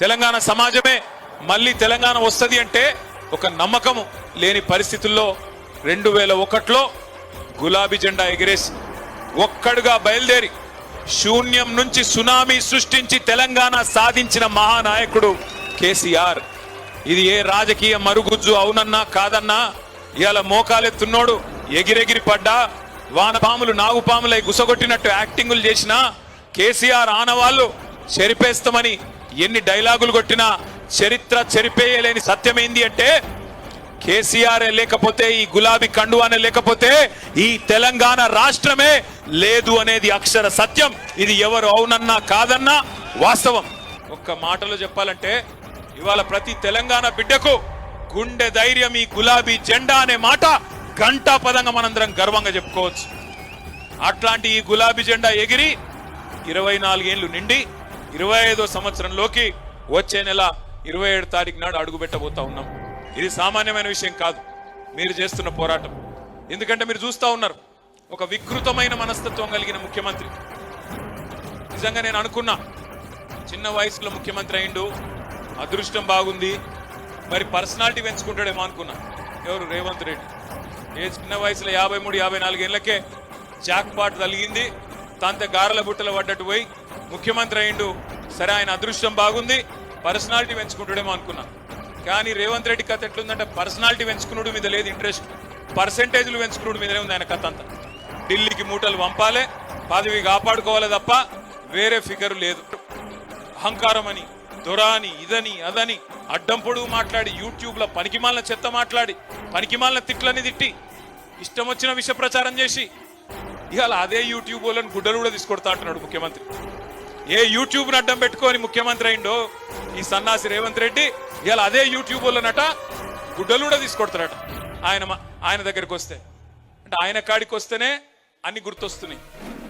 తెలంగాణ సమాజమే మళ్ళీ తెలంగాణ వస్తుంది అంటే ఒక నమ్మకము లేని పరిస్థితుల్లో రెండు వేల ఒకటిలో గులాబీ జెండా ఎగిరేసి ఒక్కడుగా బయలుదేరి శూన్యం నుంచి సునామీ సృష్టించి తెలంగాణ సాధించిన మహానాయకుడు కేసీఆర్. ఇది ఏ రాజకీయ మరుగుజ్జు అవునన్నా కాదన్నా ఇవాళ మోకాలెత్తున్నోడు ఎగిరెగిరి పడ్డా వానపాములు నాగుపాములై గుసగొట్టినట్టు యాక్టింగులు చేసినా కేసీఆర్ ఆనవాళ్ళు చెరిపేస్తామని ఎన్ని డైలాగులు కొట్టినా చరిత్ర చెరిపేయలేని ఏంది అంటే కేసీఆర్ లేకపోతే ఈ గులాబీ కండువానే లేకపోతే ఈ తెలంగాణ రాష్ట్రమే లేదు అనేది అక్షర సత్యం. ఇది ఎవరు అవునన్నా కాదన్నా వాస్తవం. ఒక్క మాటలో చెప్పాలంటే ఇవాళ ప్రతి తెలంగాణ బిడ్డకు గుండె ధైర్యం ఈ గులాబీ జెండా అనే మాట గంటా పదంగా మనందరం గర్వంగా చెప్పుకోవచ్చు. అట్లాంటి ఈ గులాబీ జెండా ఎగిరి ఇరవై నాలుగేళ్ళు నిండి ఇరవై ఐదో సంవత్సరంలోకి వచ్చే నెల ఇరవై ఏడు తారీఖు నాడు అడుగుపెట్టబోతా ఉన్నాం. ఇది సామాన్యమైన విషయం కాదు. మీరు చేస్తున్న పోరాటం. ఎందుకంటే మీరు చూస్తా ఉన్నారు ఒక వికృతమైన మనస్తత్వం కలిగిన ముఖ్యమంత్రి. నిజంగా నేను అనుకున్నా చిన్న వయసులో ముఖ్యమంత్రి అయిండు అదృష్టం బాగుంది మరి పర్సనాలిటీ పెంచుకుంటాడేమో అనుకున్నా. ఎవరు? రేవంత్ రెడ్డి. ఏ చిన్న వయసులో యాభై మూడు యాభై నాలుగు ఏళ్ళకే జాక్ పాట్ తలిగింది తాంతే గారెల బుట్టలు పడ్డట్టు పోయి ముఖ్యమంత్రి అయిండు సరే ఆయన అదృష్టం బాగుంది. పర్సనాలిటీ పెంచుకుంటాడేమో అనుకున్నా. కానీ రేవంత్ రెడ్డి కథ ఎట్లుందంటే పర్సనాలిటీ పెంచుకున్నాడు మీద లేదు ఇంట్రెస్ట్. పర్సెంటేజ్లు పెంచుకున్నాడు మీదనే ఉంది ఆయన కథ అంతా. ఢిల్లీకి మూటలు పంపాలి పదవి కాపాడుకోవాలి తప్ప వేరే ఫిగర్ లేదు. అహంకారం అని దొరాని ఇదని అదని అడ్డం పొడుగు మాట్లాడి యూట్యూబ్లో పనికిమాలిన చెత్త మాట్లాడి పనికిమాలిన తిట్లని తిట్టి ఇష్టం వచ్చిన విష ప్రచారం చేసి ఇవాళ అదే యూట్యూబ్ వాళ్ళని గుడ్డలు కూడా తీసుకొడతా అంటున్నాడు ముఖ్యమంత్రి. ఏ యూట్యూబ్ అడ్డం పెట్టుకొని ముఖ్యమంత్రి అయిండో ఈ సన్నాసి రేవంత్ రెడ్డి ఇవాళ అదే యూట్యూబ్ వాళ్ళనట గుడ్డలు కూడా తీసుకొడతారట. ఆయన ఆయన దగ్గరికి వస్తే. అంటే ఆయన కాడికి వస్తేనే అన్ని గుర్తొస్తున్నాయి.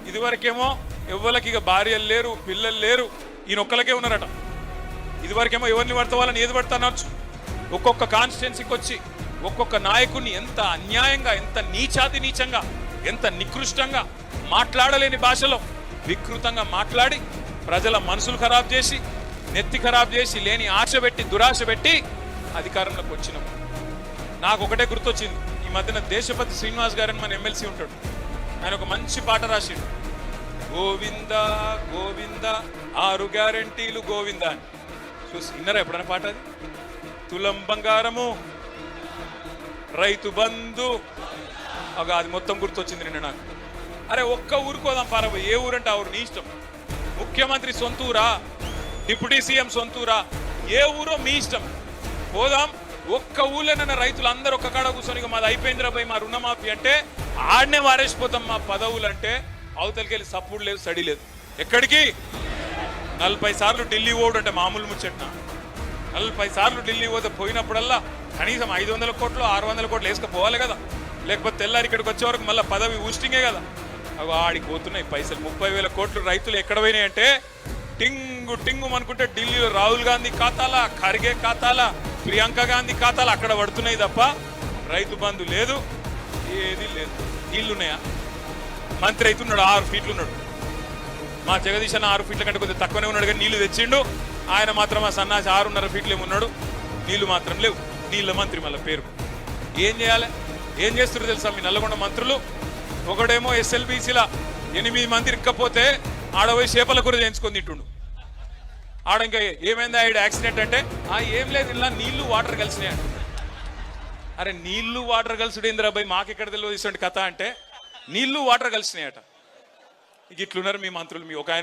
ఇదివరకేమో ఎవ్వలకి ఇక భార్యలు లేరు పిల్లలు లేరు ఈయన ఒక్కలకే ఉన్నారట. ఇదివరకేమో ఎవరిని పడితే వాళ్ళని ఏది పడతా అనొచ్చు. ఒక్కొక్క కాన్స్టిట్యున్సీకి వచ్చి ఒక్కొక్క నాయకుడిని ఎంత అన్యాయంగా ఎంత నీచాతి నీచంగా ఎంత నికృష్టంగా మాట్లాడలేని భాషలో వికృతంగా మాట్లాడి ప్రజల మనసులు ఖరాబ్ చేసి నెత్తి ఖరాబ్ చేసి లేని ఆశ పెట్టి దురాశ పెట్టి అధికారంలోకి వచ్చినాం. నాకు ఒకటే గుర్తొచ్చింది. ఈ మధ్యన దేశపతి శ్రీనివాస్ గారని మన ఎమ్మెల్సీ ఉంటాడు. ఆయన ఒక మంచి పాట రాసిండు. గోవింద గోవింద ఆరు గ్యారంటీలు గోవింద అని. చూసి విన్నారా ఎప్పుడైనా పాట అది? తులం బంగారము రైతు బంధు. ఒక అది మొత్తం గుర్తొచ్చింది నిన్న నాకు. అరే ఒక్క ఊరుకోదాం పారబో ఏ ఊరంటే ఆ ఊరు నీ ఇష్టం. ముఖ్యమంత్రి సొంతూరా? Deputy CM సొంతూరా? ఏ ఊరో మీ ఇష్టం? పోదాం. ఒక్క ఊళ్ళోనన్న రైతులు అందరూ ఒక్క కాడ కూర్చొని ఇక మాది అయిపోయిందిరా మా రుణమాఫీ అంటే ఆడనే వారేసిపోతాం మా పదవులు అంటే. అవతలికి వెళ్ళి సప్పుడు లేదు సడి లేదు. ఎక్కడికి? నలభై సార్లు ఢిల్లీ ఓడు అంటే మామూలు ముచ్చట్న? నలభై సార్లు ఢిల్లీ పోతే పోయినప్పుడల్లా కనీసం ఐదు వందల కోట్లు ఆరు వందల కోట్లు వేసుకుపోవాలి కదా. లేకపోతే తెల్లారి ఇక్కడికి వచ్చే వరకు మళ్ళీ పదవి ఊస్టింగే కదా. అవి ఆడికి పోతున్నాయి పైసలు. ముప్పై వేల కోట్లు రైతులు ఎక్కడ పోయినాయి అంటే టింగు టింగు అనుకుంటే ఢిల్లీలో రాహుల్ గాంధీ ఖాతాలా ఖర్గే ఖాతాలా ప్రియాంక గాంధీ ఖాతాలు అక్కడ పడుతున్నాయి తప్ప రైతు బంధు లేదు ఏది లేదు. నీళ్ళున్నాయా మంత్రి అయితే ఉన్నాడు ఆరు ఫీట్లు ఉన్నాడు. మా జగదీశ్ అన్న ఆరు ఫీట్ల కంటే కొద్దిగా తక్కువనే ఉన్నాడు కానీ నీళ్ళు తెచ్చిండు. ఆయన మాత్రం ఆ సన్నాసి ఆరున్నర ఫీట్లు ఏమున్నాడు నీళ్ళు మాత్రం లేవు. నీళ్ళ మంత్రి మళ్ళీ పేరు. ఏం చేయాలి? ఏం చేస్తున్నారు తెలుసా మీ నల్లగొండ మంత్రులు? ఒకడేమో ఎస్ఎల్బీసీలా ఎనిమిది మంది ఇక్కపోతే ఆడపోయి చేపల కూర చేయించుకొని తింటుండు. ఆడ ఇంకా ఏమైంది ఆవిడ యాక్సిడెంట్ అంటే ఆ ఏం లేదు ఇలా నీళ్ళు వాటర్ కలిసినాయి అరే నీళ్ళు వాటర్ కలిసిడు ఇందిరాబాయ్ మాకెక్కడ తెలియదు ఇటువంటి కథ అంటే నీళ్ళు వాటర్ కలిసినాయట. ఇట్లున్నారు మీ మంత్రులు మీ ఒక ఆయన